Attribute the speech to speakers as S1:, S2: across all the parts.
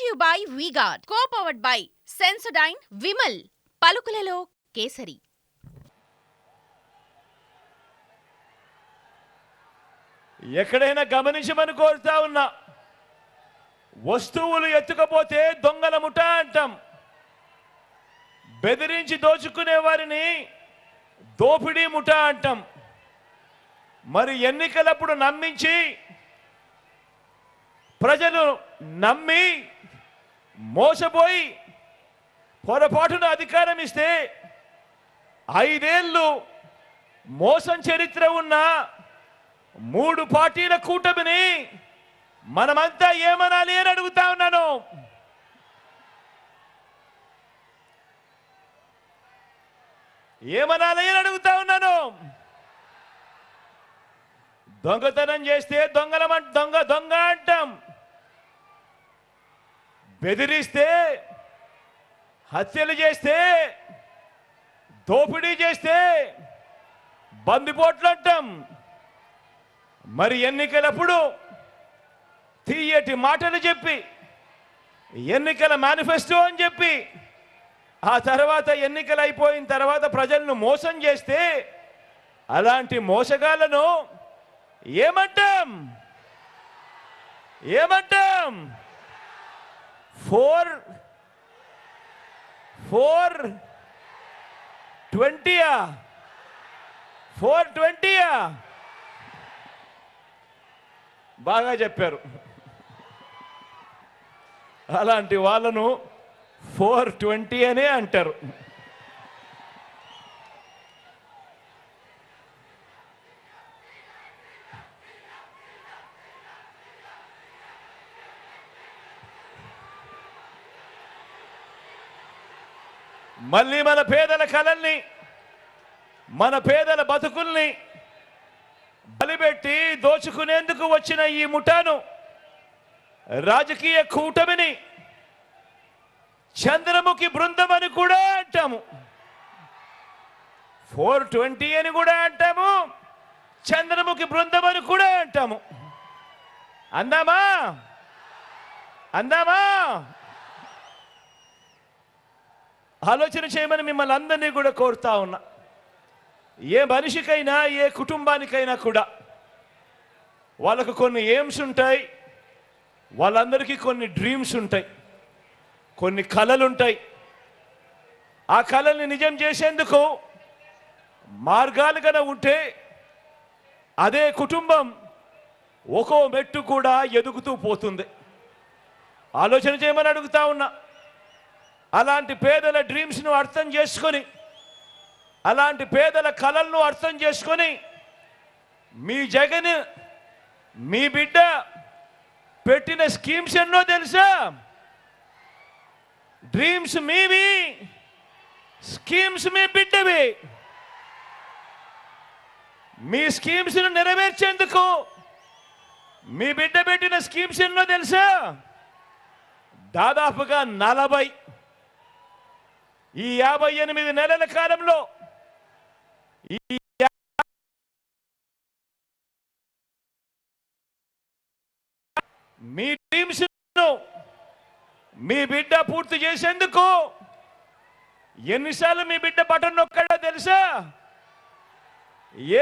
S1: Brought you by V Guard co powered by Sensodyne Vimal. పలుకులలో Kesari.
S2: ఎక్కడైనా గమనించమని కోరుతా ఉన్నా. వస్తువులు ఎత్తుకపోతే దొంగల ముఠ అంటాం. బెదిరించి దోచుకునే వారిని దోపిడీ ముఠ అంటాం. మరి ఎన్నికలప్పుడు నమ్మించి ప్రజలు నమ్మి మోసపోయి పొరపాటున అధికారం ఇస్తే ఐదేళ్ళు మోసం చరిత్ర ఉన్న మూడు పార్టీల కూటమిని మనమంతా ఏమనాలి అని అడుగుతా ఉన్నాను. ఏమనాలి అని అడుగుతా ఉన్నాను. దొంగతనం చేస్తే దొంగలం దొంగ దొంగ అంటాం. బెదిరిస్తే హత్యలు చేస్తే దోపిడీ చేస్తే బందిపోట్లు అంటాం. మరి ఎన్నికలప్పుడు తీయటి మాటలు చెప్పి ఎన్నికల మేనిఫెస్టో అని చెప్పి ఆ తర్వాత ఎన్నికలు అయిపోయిన తర్వాత ప్రజలను మోసం చేస్తే అలాంటి మోసగాళ్ళను ఏమంటాం? ఏమంటాం? ఫోర్ ఫోర్ ట్వంటీయా? ఫోర్ ట్వంటీయా? బాగా చెప్పారు. అలాంటి వాళ్ళను ఫోర్ ట్వంటీ అనే అంటారు. మళ్ళీ మన పేదల కళల్ని మన పేదల బతుకుల్ని బలిపెట్టి దోచుకునేందుకు వచ్చిన ఈ ముఠాను రాజకీయ కూటమిని చంద్రముఖి బృందం అని కూడా అంటాము. ఫోర్ ట్వంటీ అని కూడా అంటాము. చంద్రముఖి బృందం అని కూడా అంటాము. అందామా? అందామా? ఆలోచన చేయమని మిమ్మల్ని అందరినీ కూడా కోరుతా ఉన్నా. ఏ మనిషికైనా ఏ కుటుంబానికైనా కూడా వాళ్ళకు కొన్ని ఎయిమ్స్ ఉంటాయి వాళ్ళందరికీ కొన్ని డ్రీమ్స్ ఉంటాయి కొన్ని కళలు ఉంటాయి ఆ కళల్ని నిజం చేసేందుకు మార్గాలు ఉంటే అదే కుటుంబం ఒక్కో మెట్టు కూడా ఎదుగుతూ పోతుంది. ఆలోచన చేయమని అడుగుతా ఉన్నా. అలాంటి పేదల డ్రీమ్స్ను అర్థం చేసుకొని అలాంటి పేదల కళలను అర్థం చేసుకొని మీ జగన్ మీ బిడ్డ పెట్టిన స్కీమ్స్ ఎన్నో తెలుసా? డ్రీమ్స్ మీవి స్కీమ్స్ మీ బిడ్డవి. మీ స్కీమ్స్ను నెరవేర్చేందుకు మీ బిడ్డ పెట్టిన స్కీమ్స్ ఎన్నో తెలుసా? దాదాపుగా నలభై ఈ యాభై ఎనిమిది నెలల కాలంలో ఈ మీ డ్రీమ్స్ మీ బిడ్డ పూర్తి చేసేందుకు ఎన్నిసార్లు మీ బిడ్డ బటన్ నొక్కాడో తెలుసా?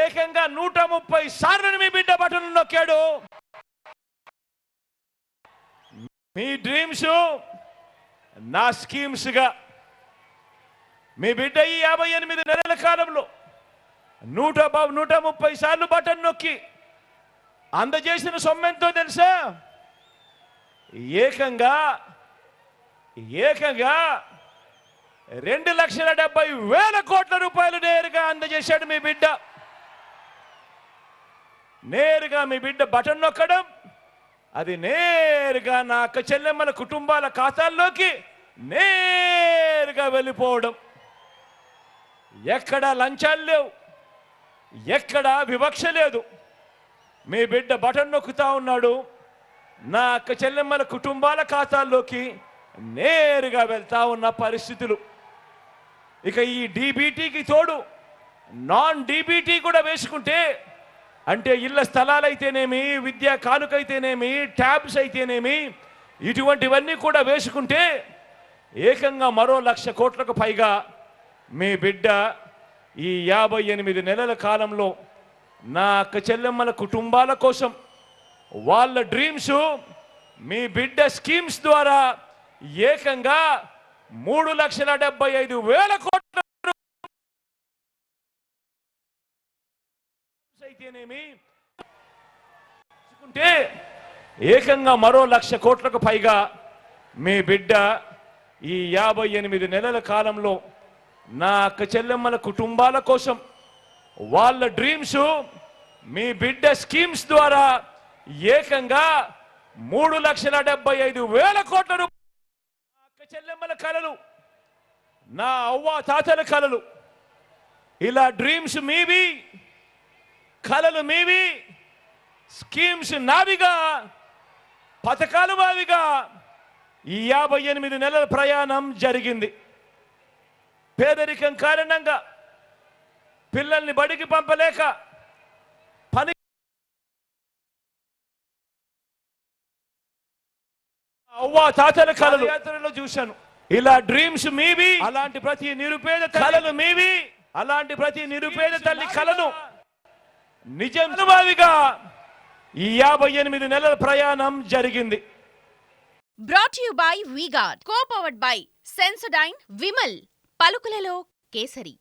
S2: ఏకంగా నూట ముప్పై సార్లు మీ బిడ్డ బటన్ నొక్కాడు. మీ డ్రీమ్స్ నా స్కీమ్స్గా మీ బిడ్డ ఈ యాభై ఎనిమిది నెలల కాలంలో నూట నూట ముప్పై సార్లు బటన్ నొక్కి అందజేసిన సొమ్మెంతో తెలుసా? ఏకంగా ఏకంగా రెండు లక్షల డెబ్బై వేల కోట్ల రూపాయలు నేరుగా అందజేశాడు మీ బిడ్డ. నేరుగా మీ బిడ్డ బటన్ నొక్కడం అది నేరుగా నా అక్క చెల్లెమ్మల కుటుంబాల ఖాతాల్లోకి నేరుగా వెళ్ళిపోవడం. ఎక్కడ లంచాలు లేవు ఎక్కడ వివక్ష లేదు. మీ బిడ్డ బటన్ నొక్కుతా ఉన్నాడు. నా అక్క చెల్లెమ్మల కుటుంబాల ఖాతాల్లోకి నేరుగా వెళ్తా ఉన్న పరిస్థితులు. ఇక ఈ డీబీటీకి తోడు నాన్ డీబీటీ కూడా వేసుకుంటే అంటే ఇళ్ళ స్థలాలైతేనేమి విద్యా కానుకైతేనేమి ట్యాబ్స్ అయితేనేమి ఇటువంటివన్నీ కూడా వేసుకుంటే ఏకంగా మరో లక్ష కోట్లకు పైగా మీ బిడ్డ ఈ యాభై ఎనిమిది నెలల కాలంలో నా అక్క చెల్లెమ్మల కుటుంబాల కోసం వాళ్ళ డ్రీమ్స్ మీ బిడ్డ స్కీమ్స్ ద్వారా ఏకంగా మూడు లక్షల డెబ్బై ఐదు వేల కోట్ల అయితేనేమి? చూసుకుంటే ఏకంగా మరో లక్ష కోట్లకు పైగా మీ బిడ్డ ఈ యాభై ఎనిమిది నెలల కాలంలో నా అక్క చెల్లెమ్మల కుటుంబాల కోసం వాళ్ళ డ్రీమ్స్ మీ బిడ్డ స్కీమ్స్ ద్వారా ఏకంగా మూడు లక్షల డెబ్బై ఐదు వేల కోట్ల రూపాయలు నా అక్క చెల్లెమ్మల కలలు నా అవ్వ తాతల కలలు. ఇలా డ్రీమ్స్ మీవి కలలు మీవి స్కీమ్స్ నావిగా పథకాలు వావిగా ఈ యాభై ఎనిమిది నెలల ప్రయాణం జరిగింది. పేదరికం కారణంగా పిల్లల్ని బడికి పంపలేక పని అవ్వ తాతల కలలు. యాత్రలో చూశాను. ఇలా డ్రీమ్స్ మీవి అలాంటి ప్రతి నిరుపేద కలలు మీవి అలాంటి ప్రతి నిరుపేద తల్లి కలను నిజం అనుభావిగా ఈ యాభై ఎనిమిది నెలల ప్రయాణం జరిగింది.
S1: Brought you by V Guard co powered by Sensodyne Vimal పలుకులలో kesari